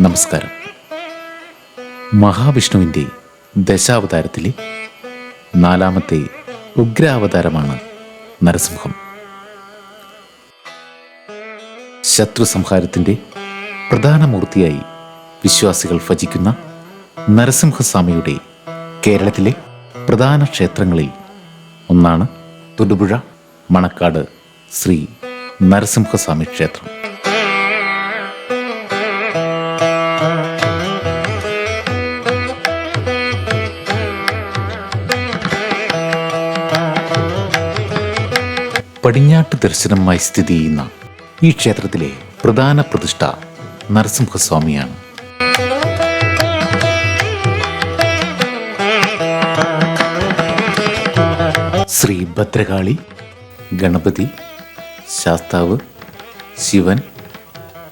നമസ്കാരം. മഹാവിഷ്ണുവിന്റെ ദശാവതാരത്തിലെ നാലാമത്തെ ഉഗ്രാവതാരമാണ് നരസിംഹം. ശത്രു സംഹാരത്തിന്റെ പ്രധാന മൂർത്തിയായി വിശ്വാസികൾ ഭജിക്കുന്ന നരസിംഹസ്വാമിയുടെ കേരളത്തിലെ പ്രധാന ക്ഷേത്രങ്ങളിൽ ഒന്നാണ് തൊടുപുഴ മണക്കാട് ശ്രീ നരസിംഹസ്വാമി ക്ഷേത്രം. പടിഞ്ഞാട്ട് ദർശനമായി സ്ഥിതി ചെയ്യുന്ന ഈ ക്ഷേത്രത്തിലെ പ്രധാന പ്രതിഷ്ഠ നരസിംഹസ്വാമിയാണ്. ശ്രീ ഭദ്രകാളി ഗണപതി ശാസ്താവ് ശിവൻ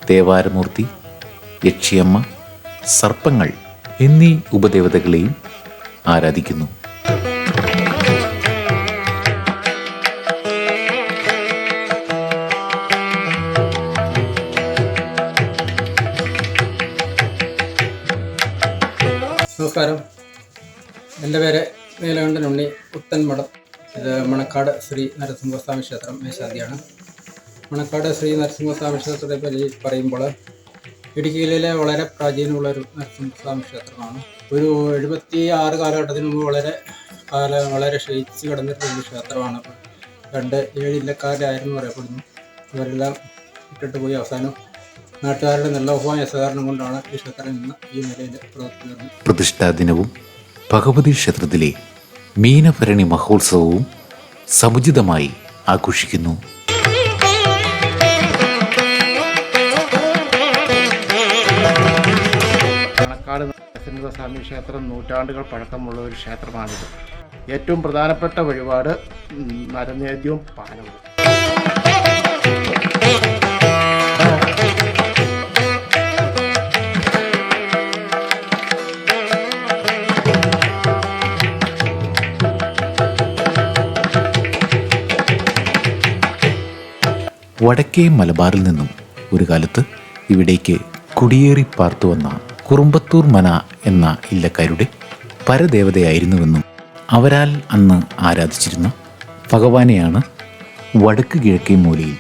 ദേവാരമൂർത്തി യക്ഷിയമ്മ സർപ്പങ്ങൾ എന്നീ ഉപദേവതകളെയും ആരാധിക്കുന്നു. നമസ്കാരം. എന്റെ പേര് നീലകണ്ഠൻ ഉണ്ണി പുത്തൻമഠം ഇത് മണക്കാട് ശ്രീ നരസിംഹസ്വാമി ക്ഷേത്രം മേശാന്തിയാണ് മണക്കാട് ശ്രീ നരസിംഹസ്വാമി ക്ഷേത്രത്തെ പറ്റി പറയുമ്പോൾ ഇടുക്കി ജില്ലയിലെ വളരെ പ്രാചീനമുള്ള ഒരു നരസിംഹസ്വാമി ക്ഷേത്രമാണ്. ഒരു എഴുപത്തി ആറ് കാലഘട്ടത്തിന് മുമ്പ് വളരെ കാല വളരെ ക്ഷയിച്ച് കിടന്നിട്ടുള്ള ക്ഷേത്രമാണ്. രണ്ട് ഏഴ് ജില്ലക്കാരായിരുന്നു പറയപ്പെടുന്നു അവരെല്ലാം ഇട്ടിട്ട് പോയി അവസാനം നാട്ടുകാരുടെ നിർലോഭമായ സഹകരണം കൊണ്ടാണ് ഈ ക്ഷേത്രം ഇന്ന് ഈ നിലയിൽ പ്രവർത്തിക്കുന്നത്. പ്രതിഷ്ഠാ ദിനവും ഭഗവതി ക്ഷേത്രത്തിലെ മീനഭരണി മഹോത്സവവും സമുചിതമായി ആഘോഷിക്കുന്നു. പാണക്കാട് നരസിംഹസ്വാമി ക്ഷേത്രം നൂറ്റാണ്ടുകൾ പഴക്കമുള്ള ഒരു ക്ഷേത്രമാണിത്. ഏറ്റവും പ്രധാനപ്പെട്ട വഴിപാട് നരനേദ്യവും പാനവും വടക്കേ മലബാറിൽ നിന്നും ഒരു കാലത്ത് ഇവിടേക്ക് കുടിയേറി പാർത്തുവന്ന കുറുമ്പത്തൂർ മന എന്ന ഇല്ലക്കാരുടെ പരദേവതയായിരുന്നുവെന്നും അവരാൽ അന്ന് ആരാധിച്ചിരുന്ന ഭഗവാനെയാണ് വടക്ക് കിഴക്കേ മൂലയിൽ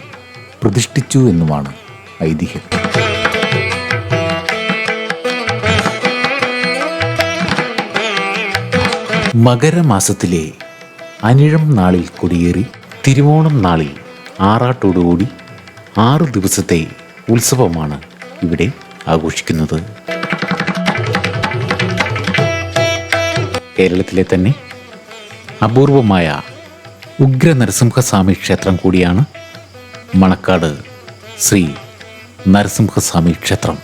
പ്രതിഷ്ഠിച്ചു എന്നുമാണ് ഐതിഹ്യം. മകരമാസത്തിലെ അനിഴം നാളിൽ കൊടിയേറി തിരുവോണം നാളിൽ ആറാട്ടോടുകൂടി ആറ് ദിവസത്തെ ഉത്സവമാണ് ഇവിടെ ആഘോഷിക്കുന്നത്. കേരളത്തിലെ തന്നെ അപൂർവമായ ഉഗ്ര നരസിംഹസ്വാമി ക്ഷേത്രം കൂടിയാണ് മണക്കാട് ശ്രീ നരസിംഹസ്വാമി ക്ഷേത്രം.